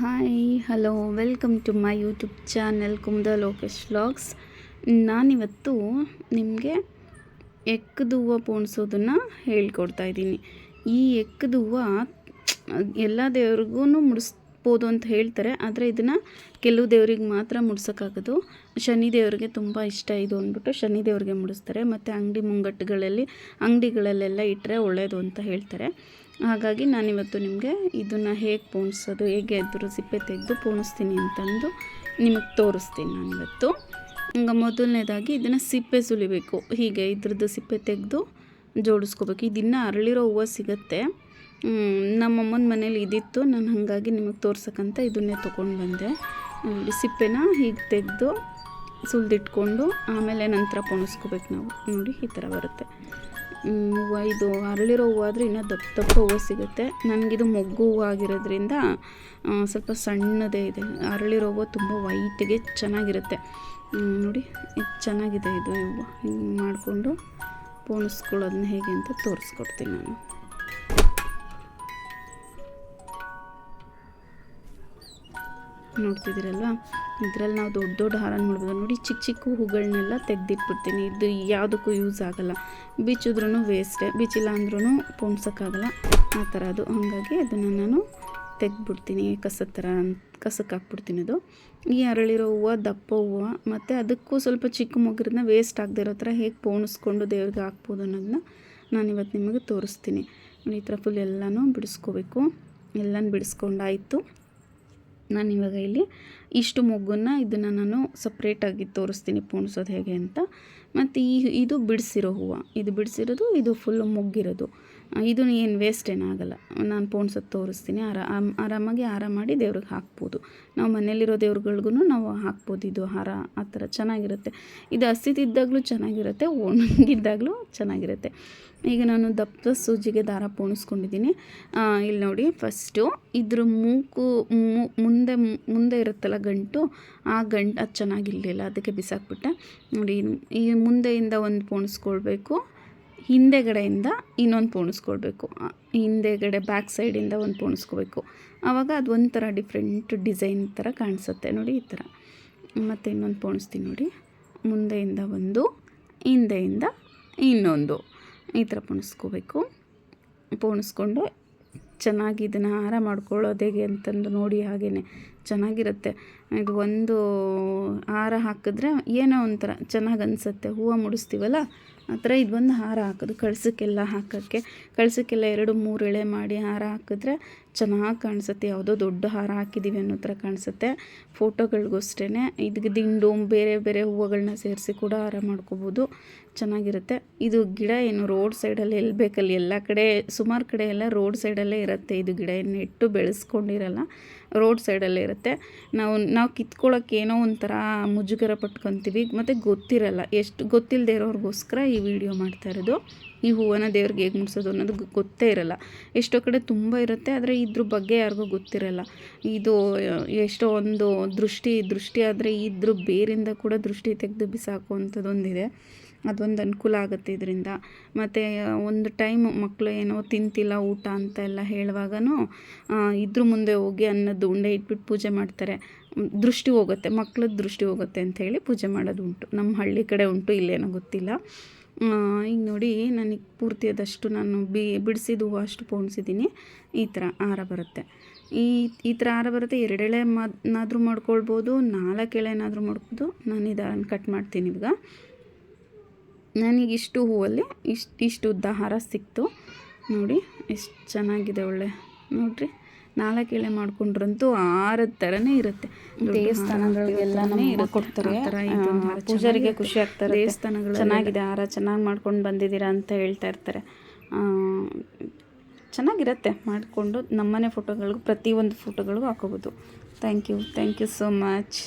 Hi hello welcome to my YouTube channel Kumuda Lokesh vlogs ನಾನಿವತ್ತು ನಿಮಗೆ ಎಕ್ಕದ ಹೂವು ಪೋಣಿಸೋದನ್ನು ಹೇಳ್ಕೊಡ್ತಾ ಇದ್ದೀನಿ. ಈ ಎಕ್ಕದ ಎಲ್ಲ ದೇವ್ರಿಗೂ ಮುಡಿಸ್ಬೋದು ಅಂತ ಹೇಳ್ತಾರೆ, ಆದರೆ ಇದನ್ನು ಕೆಲವು ದೇವ್ರಿಗೆ ಮಾತ್ರ ಮುಡ್ಸೋಕ್ಕಾಗೋದು. ಶನಿ ದೇವರಿಗೆ ತುಂಬ ಇಷ್ಟ ಇದು ಅಂದ್ಬಿಟ್ಟು ಶನಿ ದೇವರಿಗೆ ಮುಡಿಸ್ತಾರೆ. ಮತ್ತು ಅಂಗಡಿ ಮುಂಗಟ್ಟುಗಳಲ್ಲಿ, ಅಂಗಡಿಗಳಲ್ಲೆಲ್ಲ ಇಟ್ಟರೆ ಒಳ್ಳೆಯದು ಅಂತ ಹೇಳ್ತಾರೆ. ಹಾಗಾಗಿ ನಾನಿವತ್ತು ನಿಮಗೆ ಇದನ್ನು ಹೇಗೆ ಪೋಣಿಸೋದು, ಹೇಗೆ ಅದ್ರ ಸಿಪ್ಪೆ ತೆಗೆದು ಪೋಣಿಸ್ತೀನಿ ಅಂತಂದು ನಿಮಗೆ ತೋರಿಸ್ತೀನಿ ನಾನಿವತ್ತು. ಈಗ ಮೊದಲನೇದಾಗಿ ಇದನ್ನು ಸಿಪ್ಪೆ ಸುಲಿಬೇಕು. ಹೀಗೆ ಇದ್ರದ್ದು ಸಿಪ್ಪೆ ತೆಗೆದು ಜೋಡಿಸ್ಕೋಬೇಕು. ಇದನ್ನು ಅರಳಿರೋ ಹೂವು ಸಿಗುತ್ತೆ. ನಮ್ಮಮ್ಮನ ಮನೇಲಿ ಇದಿತ್ತು. ನಾನು ಹಾಗಾಗಿ ನಿಮಗೆ ತೋರ್ಸಕ್ಕಂತ ಇದನ್ನೇ ತೊಗೊಂಡು ಬಂದೆ. ಸಿಪ್ಪೆನ ಹೀಗೆ ತೆಗೆದು ಸುಲಿದಿಟ್ಕೊಂಡು ಆಮೇಲೆ ನಂತರ ಪೋಣಿಸ್ಕೋಬೇಕು ನಾವು. ನೋಡಿ, ಈ ಥರ ಬರುತ್ತೆ. ಹೂವು ಇದು ಅರಳಿರೋ ಹೂವು ಆದರೆ ಇನ್ನೂ ದಪ್ಪ ದಪ್ಪ ಹೂವು ಸಿಗುತ್ತೆ. ನನಗಿದು ಮೊಗ್ಗು ಹೂವು ಆಗಿರೋದ್ರಿಂದ ಸ್ವಲ್ಪ ಸಣ್ಣದೇ ಇದೆ. ಅರಳಿರೋ ಹೂವು ತುಂಬ ವೈಟಿಗೆ ಚೆನ್ನಾಗಿರುತ್ತೆ. ನೋಡಿ, ಇದು ಚೆನ್ನಾಗಿದೆ ಇದು ಹೂವು. ಹಿಂಗೆ ಮಾಡಿಕೊಂಡು ಪೋಣಿಸ್ಕೊಳ್ಳೋದನ್ನ ಹೇಗೆ ಅಂತ ತೋರಿಸ್ಕೊಡ್ತೀನಿ ನಾನು. ನೋಡ್ತಿದ್ದೀರಲ್ವ? ಇದರಲ್ಲಿ ನಾವು ದೊಡ್ಡ ದೊಡ್ಡ ಹಾರ ನೋಡ್ಬೋದು ನೋಡಿ ಚಿಕ್ಕ ಚಿಕ್ಕ ಹೂಗಳನ್ನೆಲ್ಲ ತೆಗೆದಿಟ್ಬಿಡ್ತೀನಿ. ಇದು ಯಾವುದಕ್ಕೂ ಯೂಸ್ ಆಗೋಲ್ಲ. ಬಿಚ್ಚಿದ್ರೂ ವೇಸ್ಟೇ ಬಿಚ್ಚಿಲ್ಲ ಅಂದ್ರೂ ಪೋಣ್ಸೋಕ್ಕಾಗಲ್ಲ. ಆ ಥರ ಅದು. ಹಾಗಾಗಿ ಅದನ್ನು ನಾನು ತೆಗೆದ್ಬಿಡ್ತೀನಿ. ಕಸದ ಥರ ಕಸಕ್ಕೆ ಹಾಕ್ಬಿಡ್ತೀನಿ ಅದು. ಈ ಅರಳಿರೋ ಹೂವು, ದಪ್ಪ ಹೂವು, ಮತ್ತು ಅದಕ್ಕೂ ಸ್ವಲ್ಪ ಚಿಕ್ಕ ಮೊಗ್ರನ್ನ ವೇಸ್ಟ್ ಆಗದಿರೋ ಇರೋ ಥರ ಹೇಗೆ ಪೋಣಿಸ್ಕೊಂಡು ದೇವ್ರಿಗೆ ಹಾಕ್ಬೋದು ಅನ್ನೋದನ್ನ ನಾನು ಇವತ್ತು ನಿಮಗೆ ತೋರಿಸ್ತೀನಿ. ಈ ಥರ ಫುಲ್ ಎಲ್ಲನೂ ಬಿಡಿಸ್ಕೋಬೇಕು. ಎಲ್ಲನೂ ಬಿಡಿಸ್ಕೊಂಡಾಯಿತು. ನಾನು ಇವಾಗ ಇಲ್ಲಿ ಇಷ್ಟು ಮೊಗ್ಗನ್ನು ಇದನ್ನು ನಾನು ಸಪ್ರೇಟಾಗಿ ತೋರಿಸ್ತೀನಿ ಪೋಣಿಸೋದು ಹೇಗೆ ಅಂತ. ಮತ್ತು ಈ, ಇದು ಬಿಡಿಸಿರೋ ಹೂವು. ಇದು ಬಿಡಿಸಿರೋದು, ಇದು ಫುಲ್ಲು ಮೊಗ್ಗಿರೋದು. ಇದು ಏನು ವೇಸ್ಟ್ ಏನಾಗಲ್ಲ ನಾನು ಪೋಣ್ಸೋದು ತೋರಿಸ್ತೀನಿ. ಆರಾಮ ಆರಾಮಾಗಿ ಹಾರ ಮಾಡಿ ದೇವ್ರಿಗೆ ಹಾಕ್ಬೋದು. ನಾವು ಮನೇಲಿರೋ ದೇವ್ರುಗಳ್ಗೂ ನಾವು ಹಾಕ್ಬೋದು ಇದು ಹಾರ ಆ ಥರ ಚೆನ್ನಾಗಿರುತ್ತೆ. ಇದು ಹಸಿದಿದ್ದಾಗಲೂ ಚೆನ್ನಾಗಿರುತ್ತೆ, ಒಣಗಿದ್ದಾಗಲೂ ಚೆನ್ನಾಗಿರುತ್ತೆ. ಈಗ ನಾನು ದಪ್ಪ ಸೂಜಿಗೆ ದಾರ ಪೋಣಿಸ್ಕೊಂಡಿದ್ದೀನಿ. ಇಲ್ಲಿ ನೋಡಿ ಫಸ್ಟು ಇದ್ರ ಮೂಕು ಮುಂದೆ ಮುಂದೆ ಇರುತ್ತಲ್ಲ ಗಂಟು, ಆ ಗಂಟು ಅದು ಚೆನ್ನಾಗಿರಲಿಲ್ಲ. ಅದಕ್ಕೆ ಬಿಸಾಕ್ಬಿಟ್ಟೆ. ನೋಡಿ, ಈ ಮುಂದೆಯಿಂದ ಒಂದು ಪೋಣಿಸ್ಕೊಳ್ಬೇಕು. ಹಿಂದೆಗಡೆಯಿಂದ ಇನ್ನೊಂದು ಪೋಣಿಸ್ಕೊಳ್ಬೇಕು ಹಿಂದೆಗಡೆ ಬ್ಯಾಕ್ ಸೈಡಿಂದ ಒಂದು ಪೋಣಿಸ್ಕೋಬೇಕು. ಆವಾಗ ಅದು ಒಂಥರ ಡಿಫ್ರೆಂಟ್ ಡಿಸೈನ್ ಥರ ಕಾಣಿಸುತ್ತೆ ನೋಡಿ ಈ ಥರ ಮತ್ತು ಇನ್ನೊಂದು ಪೋಣಿಸ್ತೀನಿ ನೋಡಿ. ಮುಂದೆಯಿಂದ ಒಂದು, ಹಿಂದೆಯಿಂದ ಇನ್ನೊಂದು. ಈ ಥರ ಪೋಣಿಸ್ಕೋಬೇಕು. ಪೋಣಿಸ್ಕೊಂಡು ಚೆನ್ನಾಗಿ ಇದನ್ನು ಹಾರ ಮಾಡ್ಕೊಳ್ಳೋದು ಹೇಗೆ ಅಂತಂದು ನೋಡಿ ಹಾಗೆಯೇ ಚೆನ್ನಾಗಿರುತ್ತೆ. ಇದು ಒಂದು ಹಾರ ಹಾಕಿದ್ರೆ ಏನೋ ಒಂಥರ ಚೆನ್ನಾಗಿ ಅನಿಸುತ್ತೆ. ಹೂವು ಮುಡಿಸ್ತೀವಲ್ಲ, ಆ ಥರ ಒಂದು ಹಾರ ಹಾಕೋದು. ಕಳಸಕ್ಕೆಲ್ಲ ಹಾಕೋಕ್ಕೆ, ಕಳಸಕ್ಕೆಲ್ಲ ಎರಡು, ಮೂರು ಎಳೆ ಮಾಡಿ ಹಾರ ಹಾಕಿದ್ರೆ ಚೆನ್ನಾಗಿ ಕಾಣಿಸುತ್ತೆ. ಯಾವುದೋ ದೊಡ್ಡ ಹಾರ ಹಾಕಿದ್ದೀವಿ ಅನ್ನೋ ಥರ ಕಾಣಿಸುತ್ತೆ. ಫೋಟೋಗಳಿಗೂ ಅಷ್ಟೇ ಇದಕ್ಕೆ ದಿಂಡು, ಬೇರೆ ಬೇರೆ ಹೂವುಗಳನ್ನ ಸೇರಿಸಿ ಕೂಡ ಹಾರ ಮಾಡ್ಕೋಬೋದು. ಚೆನ್ನಾಗಿರುತ್ತೆ. ಇದು ಗಿಡ ಏನು ರೋಡ್ ಸೈಡಲ್ಲಿ ಎಲ್ಲಿ ಬೇಕಲ್ಲಿ, ಎಲ್ಲ ಕಡೆ, ಸುಮಾರು ಕಡೆ ಎಲ್ಲ ರೋಡ್ ಸೈಡಲ್ಲೇ ಇರುತ್ತೆ. ಇದು ಗಿಡ ಏನು ನೆಟ್ಟು ಬೆಳೆಸ್ಕೊಂಡಿರಲ್ಲ. ರೋಡ್ ಸೈಡಲ್ಲಿ ಇರುತ್ತೆ. ನಾವು ನಾವು ಕಿತ್ಕೊಳ್ಳೋಕೆ ಏನೋ ಒಂಥರ ಮುಜುಗರ ಪಟ್ಕೊತೀವಿ. ಮತ್ತು ಗೊತ್ತಿರಲ್ಲ, ಎಷ್ಟು ಗೊತ್ತಿಲ್ಲದೆ ಇರೋರಿಗೋಸ್ಕರ ಈ ವಿಡಿಯೋ ಮಾಡ್ತಾ ಇರೋದು. ಈ ಹೂವನ್ನು ದೇವ್ರಿಗೆ ಹೇಗೆ ಮುಡಿಸೋದು ಅನ್ನೋದು ಗೊತ್ತೇ ಇರಲ್ಲ. ಎಷ್ಟೋ ಕಡೆ ತುಂಬ ಇರುತ್ತೆ, ಆದರೆ ಇದ್ರ ಬಗ್ಗೆ ಯಾರಿಗೂ ಗೊತ್ತಿರಲ್ಲ. ಇದು ಎಷ್ಟೋ ಒಂದು ದೃಷ್ಟಿ ದೃಷ್ಟಿ ಆದರೆ ಇದ್ರ ಬೇರಿಂದ ಕೂಡ ದೃಷ್ಟಿ ತೆಗೆದು ಬಿಸಾಕುವಂಥದ್ದೊಂದಿದೆ. ಅದೊಂದು ಅನುಕೂಲ ಆಗುತ್ತೆ ಇದರಿಂದ. ಮತ್ತು ಒಂದು ಟೈಮ್ ಮಕ್ಕಳು ಏನೋ ತಿಂತಿಲ್ಲ ಊಟ ಅಂತ ಎಲ್ಲ ಹೇಳುವಾಗನೂ ಇದ್ರ ಮುಂದೆ ಹೋಗಿ ಅನ್ನೋದು ಉಂಡೆ ಇಟ್ಬಿಟ್ಟು ಪೂಜೆ ಮಾಡ್ತಾರೆ. ದೃಷ್ಟಿ ಹೋಗುತ್ತೆ ಮಕ್ಳದ್ದು ದೃಷ್ಟಿ ಹೋಗುತ್ತೆ ಅಂತ ಹೇಳಿ ಪೂಜೆ ಮಾಡೋದು ಉಂಟು. ನಮ್ಮ ಹಳ್ಳಿ ಕಡೆ ಉಂಟು, ಇಲ್ಲೇನೋ ಗೊತ್ತಿಲ್ಲ. ಈಗ ನೋಡಿ, ನನಗೆ ಪೂರ್ತಿ ಅದಷ್ಟು ನಾನು ಬಿ ಬಿಡಿಸಿದ ಹೂವು ಅಷ್ಟು ಪೋಣಿಸಿದ್ದೀನಿ ಈ ಥರ ಹಾರ ಬರುತ್ತೆ. ಈ ಈ ಥರ ಹಾರ ಬರುತ್ತೆ. ಎರಡೆಳೆ ಮದ್ನಾದರೂ ಮಾಡ್ಕೊಳ್ಬೋದು ನಾಲ್ಕು ಎಳೆನಾದರೂ ಮಾಡ್ಬೋದು ನಾನು ಇದನ್ನು ಕಟ್ ಮಾಡ್ತೀನಿ ಇವಾಗ ನನಗಿಷ್ಟು ಹೂವಲ್ಲಿ ಇಷ್ಟು ಇಷ್ಟು ಉದ್ದ ಹಾರ ಸಿಕ್ತು. ನೋಡಿ, ಎಷ್ಟು ಚೆನ್ನಾಗಿದೆ ಒಳ್ಳೆ. ನೋಡಿರಿ. ನಾಲ್ಕು ಎಳೆ ಮಾಡ್ಕೊಂಡ್ರಂತೂ ಆರದ ಥರನೇ ಇರುತ್ತೆ. ದೇವಸ್ಥಾನಗಳಿಗೆಲ್ಲನೇ ಕೊಡ್ತಾರೆ. ಪೂಜಾರಿಗೆ ಖುಷಿ ಆಗ್ತಾರೆ ದೇವಸ್ಥಾನಗಳು ಚೆನ್ನಾಗಿದೆ ಹಾರ ಚೆನ್ನಾಗಿ ಮಾಡ್ಕೊಂಡು ಬಂದಿದ್ದೀರಾ ಅಂತ ಹೇಳ್ತಾ ಇರ್ತಾರೆ. ಚೆನ್ನಾಗಿರುತ್ತೆ ಮಾಡಿಕೊಂಡು. ನಮ್ಮನೆ ಫೋಟೋಗಳಿಗೂ ಪ್ರತಿಯೊಂದು ಫೋಟೋಗಳಿಗೂ ಹಾಕೋಬೋದು. Thank you thank you so much